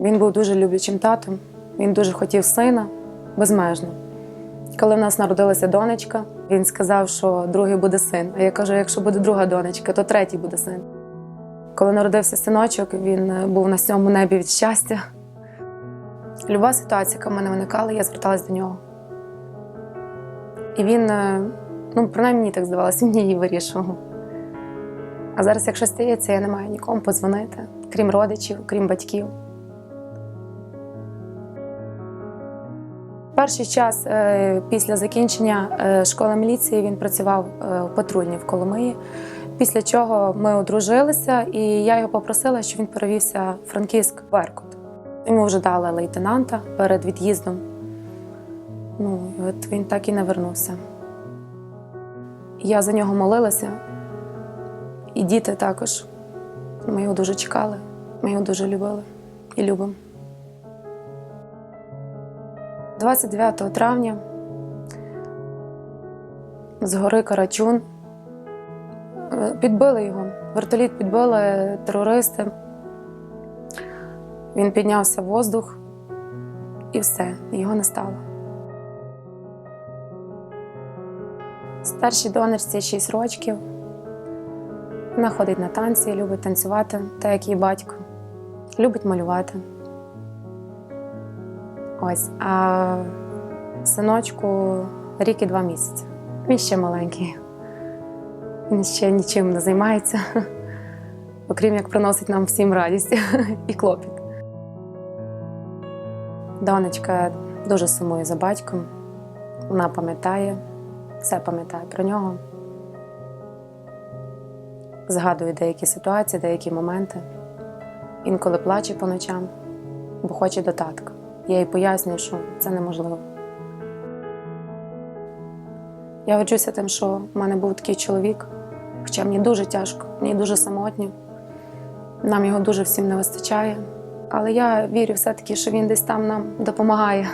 Він був дуже люблячим татом, він дуже хотів сина безмежно. Коли в нас народилася донечка, він сказав, що другий буде син. А я кажу, якщо буде друга донечка, то третій буде син. Коли народився синочок, він е, був на сьомому небі від щастя. Люба ситуація, яка в мене виникала, я зверталась до нього. І він, е, ну, принаймні мені так здавалося, він її вирішував. А зараз, якщо стається, я не маю нікому подзвонити, крім родичів, крім батьків. Перший час е, після закінчення е, школи міліції він працював е, в патрульні в Коломиї. Після чого ми одружилися, і я його попросила, щоб він перевівся в Франківськ Беркут. Йому вже дали лейтенанта перед від'їздом. Ну, от він так і не вернувся. Я за нього молилася, і діти також. Ми його дуже чекали, ми його дуже любили і любимо. 29 травня з гори Карачун підбили його. Вертоліт підбили терористи. Він піднявся в воздух і все, його не стало. Старшій донорці 6 років. Вона ходить на танці, любить танцювати, так як її батько. Любить малювати. Ось, а синочку рік і два місяці. Він ще маленький. Він ще нічим не займається, окрім як приносить нам всім радість і клопіт. Донечка дуже сумує за батьком. Вона пам'ятає, все пам'ятає про нього. Згадує деякі ситуації, деякі моменти. Інколи плаче по ночам, бо хоче до татка. Я їй пояснюю, що це неможливо. Я горджуся тим, що в мене був такий чоловік, хоча мені дуже тяжко, мені дуже самотньо. Нам його дуже всім не вистачає. Але я вірю все-таки, що він десь там нам допомагає.